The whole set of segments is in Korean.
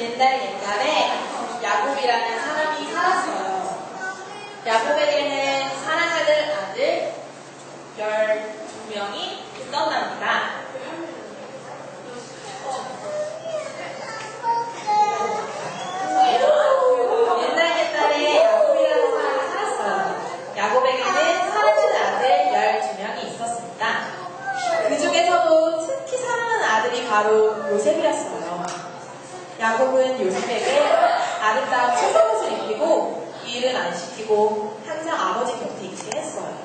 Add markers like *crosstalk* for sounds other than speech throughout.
옛날 옛날에 야곱이라는 사람이 살았어요. 야곱에게는 사랑하는 아들 12명이 있었답니다. 옛날 옛날에 야곱이라는 사람이 살았어요. 야곱에게는 사랑하는 아들 12명이 있었습니다. 그 중에서도 특히 사랑하는 아들이 바로 요셉이었어요. 야곱은 요셉에게 아름다운 채색옷을 입히고 일은 안 시키고 항상 아버지 곁에 있게 했어요.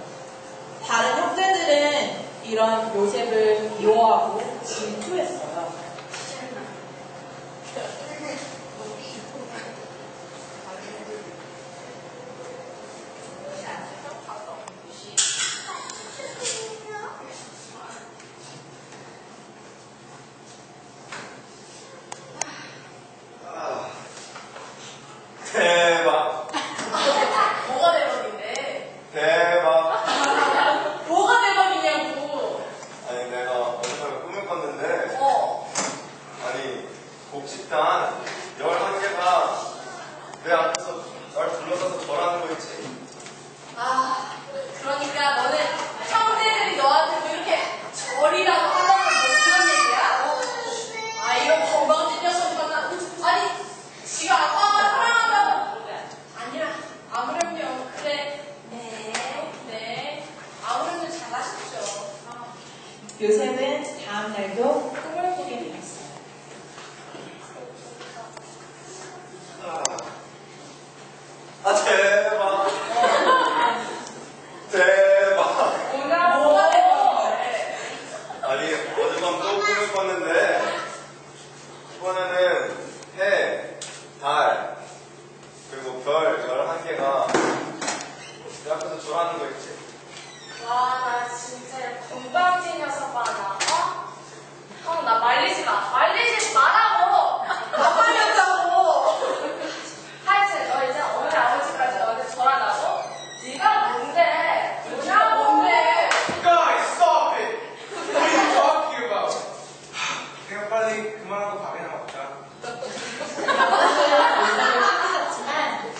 다른 형제들은 이런 요셉을 미워하고 질투했어요.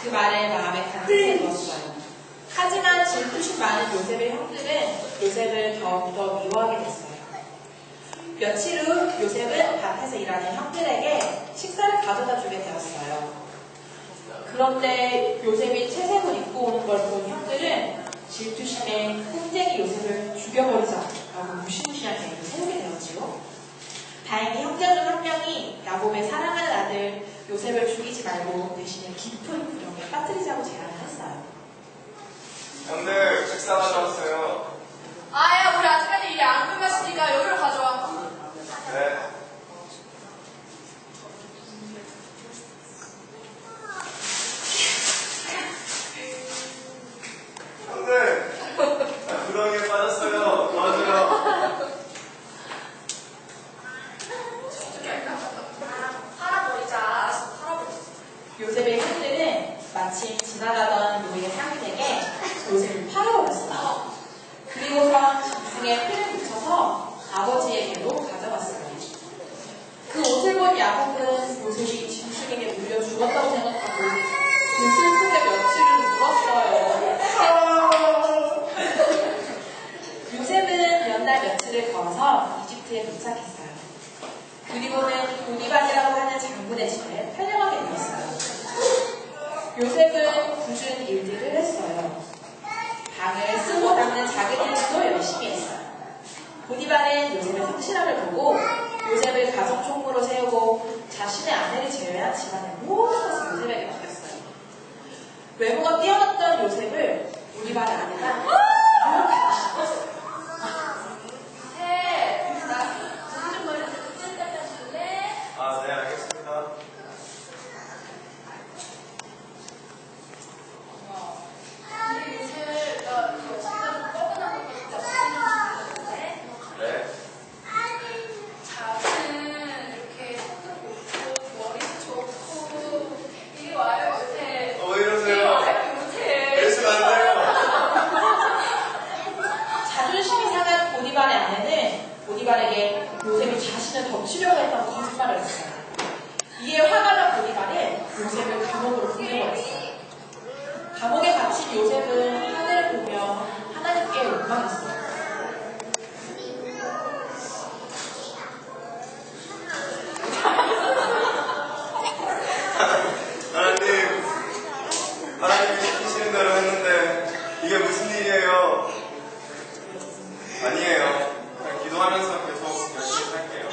그 말에 마음에 강하게 들었어요. 하지만 질투심 많은 요셉의 형들은 요셉을 더욱더 미워하게 됐어요. 며칠 후 요셉은 밭에서 일하는 형들에게 식사를 가져다 주게 되었어요. 그런데 요셉이 채색을 입고 오는 걸 본 형들은 질투심에 끈쟁이 요셉을 죽여버리자라고 무시무시한 계획을 세우게 되었지요. 다행히 형제 중한 명이 야곱의 사랑하는 아들 요셉을 죽이지 말고 대신에 깊은 구덩이에 빠뜨리자고 제안을 했어요. 형들 식사 가져왔어요. 아야, 우리 아직까지 일이 안 끝났으니까 여기로 가져와. 네. 형들 나 구덩이에 빠졌어요. 도와줘요. 어떻게 할까? 팔아버리자. 알았어, 팔아버리자. 요셉의 형들은 마침 지나가던 노예 상인에게 요셉을 팔아버렸어요. 짐승에 피를 묻혀서 아버지에게로 가져갔어요. 그 옷을 본 야곱은 요셉이 짐승에게 물려 죽었다고 생각하고 그 슬픔에 며칠을 울었어요. *laughs* 요셉은 몇날 며칠을 걸어서 이집트에 도착했어요. 그리고는 보디발이라고 하는 장군의 집에 팔려가게 되었어요. 요셉은 굳은 일들을 했어요. 방을 쓰고 닦는 작은 일도 열심히 했어요. 보디발은 요셉의 성실함을 보고 요셉을 가정 총무로 세우고 자신의 아내를 제외한 집안의 모든 것을 요셉에게 맡겼어요. 외모가 뛰어났던 요셉을 보디발의 아내가 이렇게 하셨어요. 해. 나 무슨 머리 뜯을 때 줄래? 아, 네, 알겠습니다. 근데 요새 나 이거 진짜 뻐근한 거 진짜 없었는데 네. 자는 이렇게 손도 좋고 머리도 좋고 이리 와요 요새 어, 왜 이리 이러세요? 와요 요새 이러시면 안 돼요. 하나님, 하나님이 시키시는 대로 했는데 이게 무슨 일이에요? 아니에요. 그냥 기도하면서 계속 열심히 살게요.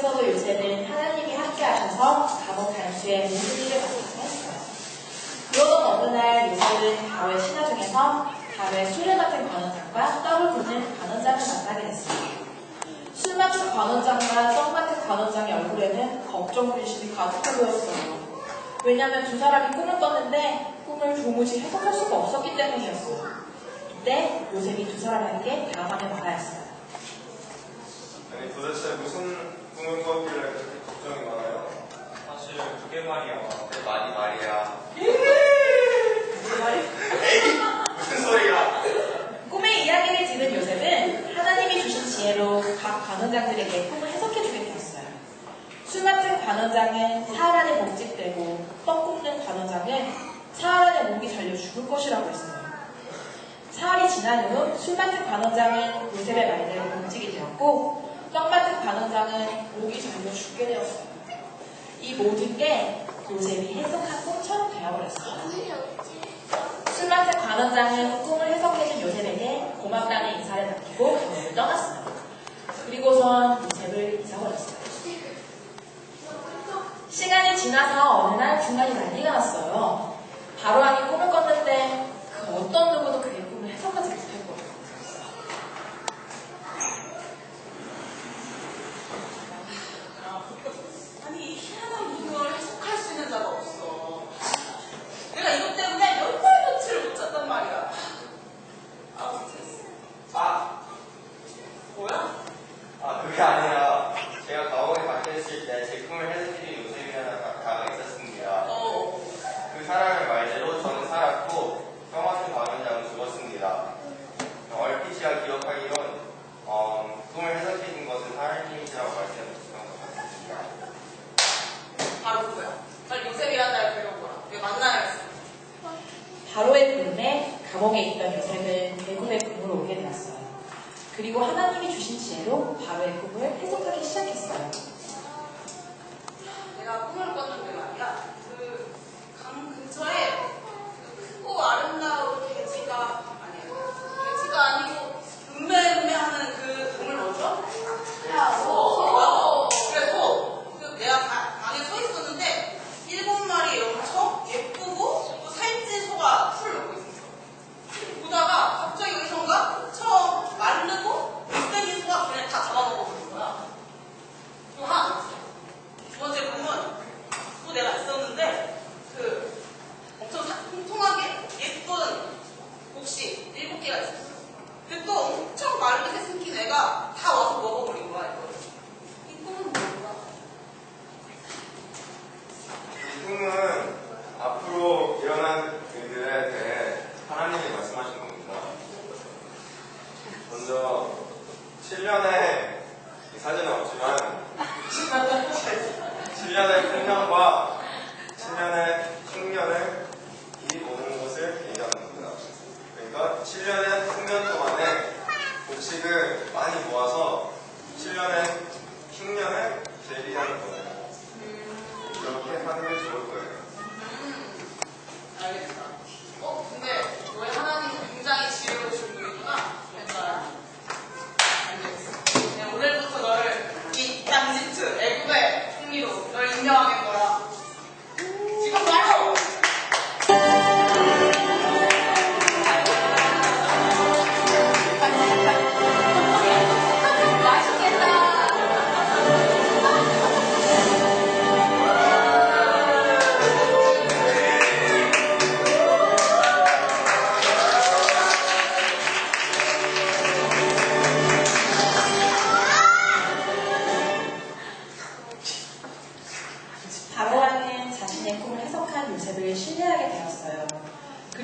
감옥에서도 요새는 하나님이 함께 하셔서 감옥 단수의 모든 일을 맡아서 했어요. 그러던 어느 날 요셉은 바로의 신하 중에서 바로의 술을 맡은 관원장과 떡을 붓는 관원장을 만나게 됐어요. 술 맡은 관원장과 떡 맡은 관원장의 얼굴에는 걱정 불신이 가득해 보였어요. 왜냐하면 두 사람이 꿈을 꿨는데 꿈을 도무지 해석할 수가 없었기 때문이었어요. 이때 요셉이 두 사람에게 다음하며 말하였어요. 아니 도대체 무슨 꿈을 꿨길래 그렇게 걱정이 많아요? 사실 그게 말이야. 내 말이 말이야. 에이 *laughs* 무슨 소리야? 꿈의 이야기를 들은 요셉은 하나님이 주신 지혜로 각 관원장들에게 꿈을 해석해 주게 되었어요. 술 맡은 관원장은 사흘 안에 복직되고 떡 굽는 관원장은 사흘 안에 목이 잘려 죽을 것이라고 했어요. 사흘이 지난 후술 맡은 관원장은 요셉의 말대로 복직이 되었고 떡 맡은 관원장은 목이 잘려 죽게 되었어요. 이 모든 게 요셉이 해석한 꿈처럼 되어버렸어요. 술 맡은 관원장은 꿈을 해석해준 요셉에게 고맙다는 인사를 남기고 감옥을 떠났어요. 그리고선 요셉을 잊어버렸어요. 시간이 지나서 어느 날 중간에 난리가 났어요. 바로왕이 꿈을 꿨는데 그 어떤 누구도 그의 꿈을 해석하지 거예요. 아니, 이 희한한 문을 해석할 수 있는 자가 없어. 내가 이것 때문에 몇 달 며칠을 못 잤단 말이야. 아, 못했어. 아, 뭐야? 아 그게 아니라 제가 감옥에 박혀 있을 때 제 꿈을 해석해준 요셉이라는 가가 있었습니다. 어, 그 사람의 말대로 저는 살았고 평화생 관원장은 죽었습니다. 얼핏 제가 기억하기론 어, 꿈을 해석해준 것은 하나님이시라고 말씀하셨던 것 같습니다. 바로 그거야. 빨리 요셉이라는 날 데려오거라. 내가 만나야겠어. 바로의 부름에 감옥에 요셉은 대굽의 꿈으로 오게 되었어요. 그리고 하나님이 주신 지혜로 바로의 꿈을 해석하기 시작했어요. 내가 꿈을 꿨는데 말이야. 그 강 근처에 그 크고 아름다운 돼지가 아니야. 돼지가 아니고 음매음매하는 그 동물 뭐죠? 어, 그래서 그 내가 가- 강에 서 있었는데 일곱 마리 엄청 예쁘고 또 살찐 소가 풀을 먹고 있었어. 보다가 갑자기 어디선가 엄청 마르고 못생긴 소가 그냥 다 잡아먹어버린 거야. 또 하나 더 있어. 두 번째 꿈은 또 내가 있었는데 그 엄청 사- 통통하게 예쁜 개가 있었어. 근데 또 엄청 마르게 생긴 애가 다 와서 먹어버린 거야 이거. 이 꿈은 뭐야? 이 꿈은 앞으로 일어난 일들에 대해 하나님이 말씀하신 겁니다. 먼저 7년의 사진은 없지만 *laughs* 7년의 풍년과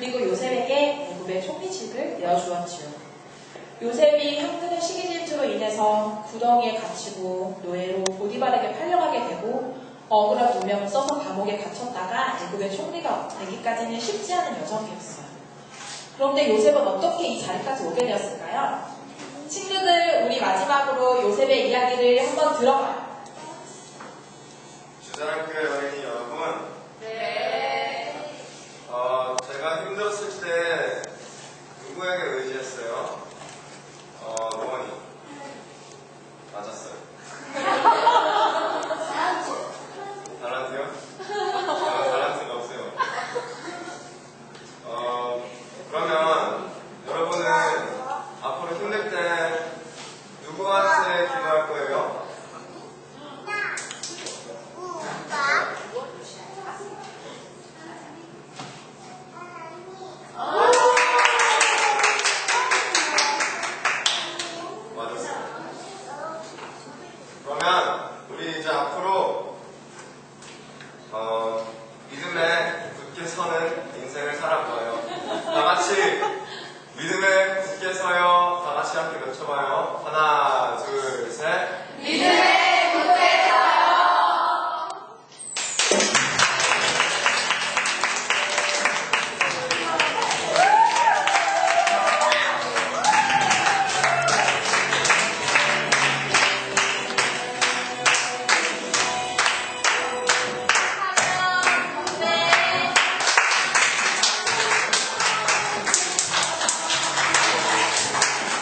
그리고 요셉에게 애굽의 총리직을 내어주었지요. 요셉이 형들의 시기 질투로 인해서 구덩이에 갇히고 노예로 보디발에게 팔려가게 되고 억울한 누명을 써서 감옥에 갇혔다가 애굽의 총리가 되기까지는 쉽지 않은 여정이었어요. 그런데 요셉은 어떻게 이 자리까지 오게 되었을까요? 친구들, 우리 마지막으로 요셉의 이야기를 한번 들어봐요. 주자랑교